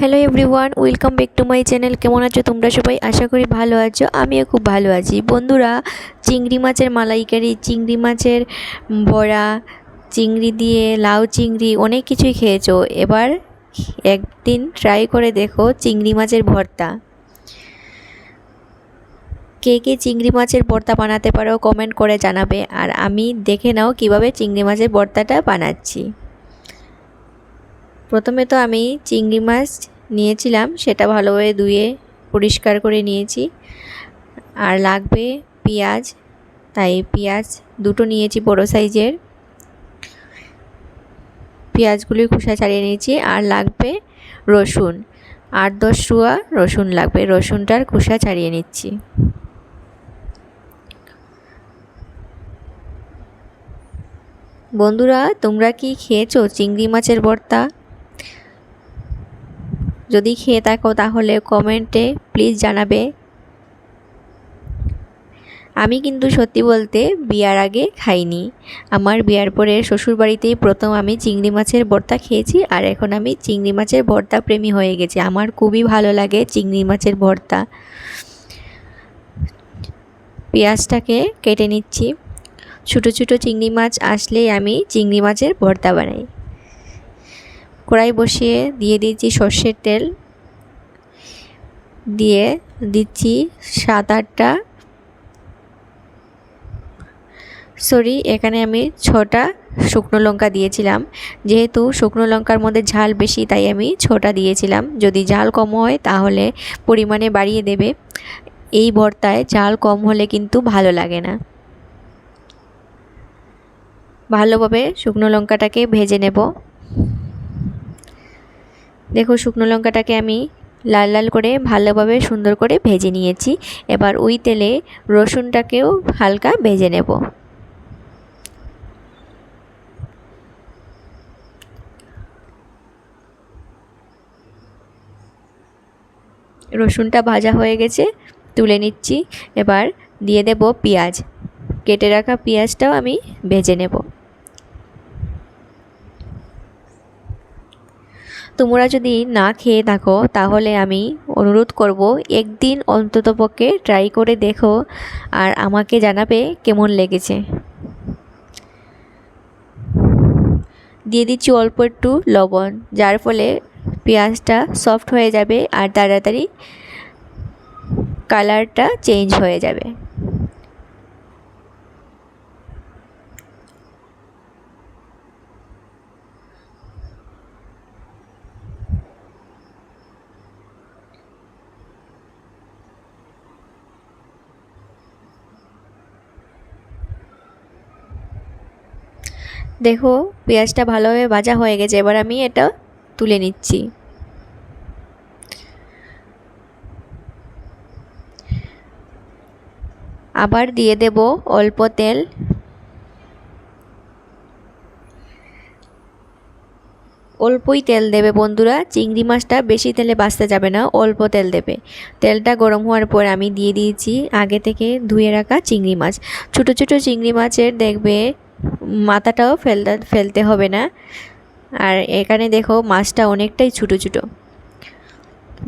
Hello everyone welcome back to my channel কেমন আছো তোমরা সবাই? আশা করি ভালো আছো, আমিও খুব ভালো আছি। বন্ধুরা, চিংড়ি মাছের মালাইকারি, চিংড়ি মাছের বড়া, চিংড়ি দিয়ে লাউ চিংড়ি, অনেক কিছুই খেয়েছো। এবার একদিন ট্রাই করে দেখো চিংড়ি মাছের ভর্তা। কে কে চিংড়ি মাছের ভর্তা বানাতে পারো কমেন্ট করে জানাবে। আর আমি দেখে নাও কীভাবে চিংড়ি মাছের ভর্তাটা বানাচ্ছি। প্রথমে তো আমি চিংড়ি মাছ নিয়েছিলাম, সেটা ভালোভাবে ধুয়ে পরিষ্কার করে নিয়েছি। আর লাগবে পেঁয়াজ, তাই পেঁয়াজ দুটো নিয়েছি বড় সাইজের। পেঁয়াজগুলি খোসা ছাড়িয়ে নিয়েছি, আর লাগবে রসুন। আট দশ রুয়া রসুন লাগবে, রসুনটার খোসা ছাড়িয়ে নিচ্ছি। বন্ধুরা, তোমরা কি খেয়েছো চিংড়ি মাছের ভর্তা? যদি খেয়ে থাকো তাহলে কমেন্টে প্লিজ জানাবে। আমি কিন্তু সত্যি বলতে বিয়ার আগে খাইনি। আমার বিয়ার পরে শ্বশুরবাড়িতেই প্রথম আমি চিংড়ি মাছের ভর্তা খেয়েছি আর এখন আমি চিংড়ি মাছের ভর্তা প্রেমী হয়ে গেছি। আমার খুবই ভালো লাগে চিংড়ি মাছের ভর্তা। পেঁয়াজটাকে কেটে নিচ্ছি। ছোটো ছোটো চিংড়ি মাছ আসলেই আমি চিংড়ি মাছের ভর্তা বানাই। কড়াই বসিয়ে দিয়ে দিচ্ছি সর্ষের তেল। দিয়ে দিচ্ছি সাত আটটা সরি, এখানে আমি ছটা শুকনো লঙ্কা দিয়েছিলাম। যেহেতু শুকনো লঙ্কার মধ্যে ঝাল বেশি, তাই আমি ছটা দিয়েছিলাম। যদি ঝাল কম হয়, তাহলে পরিমাণে বাড়িয়ে দেবে। এই ভর্তায় ঝাল কম হলে কিন্তু ভালো লাগে না। ভালোভাবে শুকনো লঙ্কাটাকে ভেজে নেব। দেখো শুকনো লঙ্কাটাকে আমি লাল লাল করে ভালোভাবে সুন্দর করে ভেজে নিয়েছি। এবার ওই তেলে রসুনটাকেও হালকা ভেজে নেব। রসুনটা ভাজা হয়ে গেছে, তুলে নিচ্ছি। এবার দিয়ে দেব পেঁয়াজ। কেটে রাখা পেঁয়াজটাও আমি ভেজে নেব। তোমরা যদি না খেয়ে থাকো, তাহলে আমি অনুরোধ করব একদিন অন্ততপক্ষে ট্রাই করে দেখো আর আমাকে জানাবে কেমন লেগেছে। দিয়ে দিচ্ছি অল্প একটু লবণ, যার ফলে পেঁয়াজটা সফট হয়ে যাবে আর তাড়াতাড়ি কালারটা চেঞ্জ হয়ে যাবে। দেখো, পেঁয়াজটা ভালোভাবে ভাজা হয়ে গেছে। এবার আমি এটা তুলে নিচ্ছি। আবার দিয়ে দেব অল্প তেল। অল্পই তেল দেবে বন্ধুরা। চিংড়ি মাছটা বেশি তেলে বাঁচতে যাবে না, অল্প তেল দেবে। তেলটা গরম হওয়ার পর আমি দিয়ে দিয়েছি আগে থেকে ধুয়ে রাখা চিংড়ি মাছ। ছোটো ছোটো চিংড়ি মাছের দেখবে মাথাটাও ফেলতে ফেলতে হবে না। আর এখানে দেখো, মাছটা অনেকটাই ছোটো ছোটো।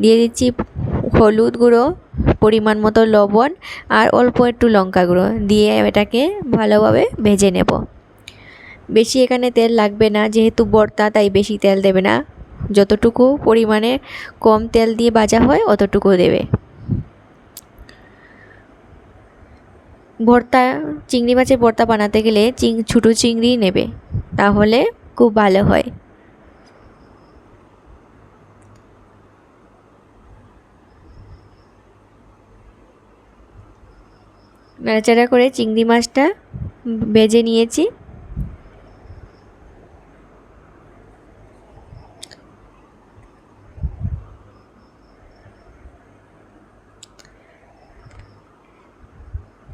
দিয়ে দিচ্ছি হলুদ গুঁড়ো, পরিমাণ মতো লবণ আর অল্প একটু লঙ্কা গুঁড়ো। দিয়ে এটাকে ভালোভাবে ভেজে নেব। বেশি এখানে তেল লাগবে না, যেহেতু বর্তা, তাই বেশি তেল দেবে না। যতটুকু পরিমাণে কম তেল দিয়ে ভাজা হয় অতটুকু দেবে। ভর্তা, চিংড়ি মাছের ভর্তা বানাতে গেলে চিং, ছোটো চিংড়ি নেবে, তাহলে খুব ভালো হয়। নাড়াচাড়া করে চিংড়ি মাছটা ভেজে নিয়েছি।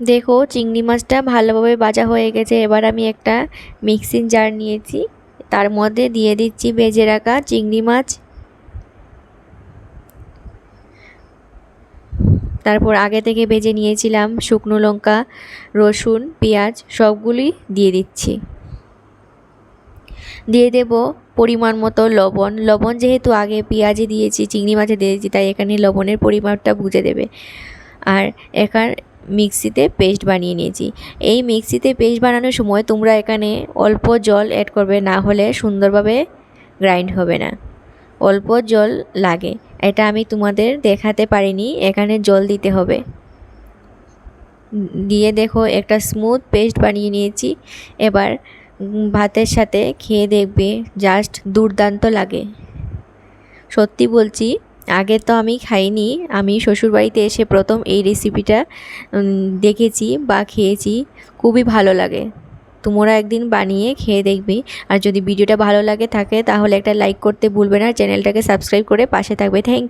দেখো, চিংড়ি মাছটা ভালোভাবে ভাজা হয়ে গেছে। এবার আমি একটা মিক্সিং জার নিয়েছি। তার মধ্যে দিয়ে দিচ্ছি ভেজে রাখা চিংড়ি মাছ। তারপর আগে থেকে ভেজে নিয়েছিলাম শুকনো লঙ্কা, রসুন, পেঁয়াজ, সবগুলি দিয়ে দিচ্ছি। দিয়ে দেব পরিমাণ মতো লবণ। লবণ যেহেতু আগে পেঁয়াজে দিয়েছি, চিংড়ি মাছে দিয়েছি, তাই এখানে লবণের পরিমাণটা বুঝে দেবে। আর এখান মিক্সিতে পেস্ট বানিয়ে নিয়েছি। এই মিক্সিতে পেস্ট বানানোর সময় তোমরা এখানে অল্প জল অ্যাড করবে, না হলে সুন্দরভাবে গ্রাইন্ড হবে না। অল্প জল লাগে। এটা আমি তোমাদের দেখাতে পারিনি, এখানে জল দিতে হবে। দিয়ে দেখো একটা স্মুথ পেস্ট বানিয়ে নিয়েছি। এবার ভাতের সাথে খেয়ে দেখবে জাস্ট দুর্দান্ত লাগে। সত্যি বলছি আগে তো আমি খাইনি, আমি শ্বশুরবাড়িতে এসে প্রথম এই রেসিপিটা দেখেছি বা খেয়েছি, খুবই ভালো লাগে। তোমরা একদিন বানিয়ে খেয়ে দেখবি। আর যদি ভিডিওটা ভালো লাগে থাকে, তাহলে একটা লাইক করতে ভুলবে না, চ্যানেলটাকে সাবস্ক্রাইব করে পাশে থাকবে। থ্যাংক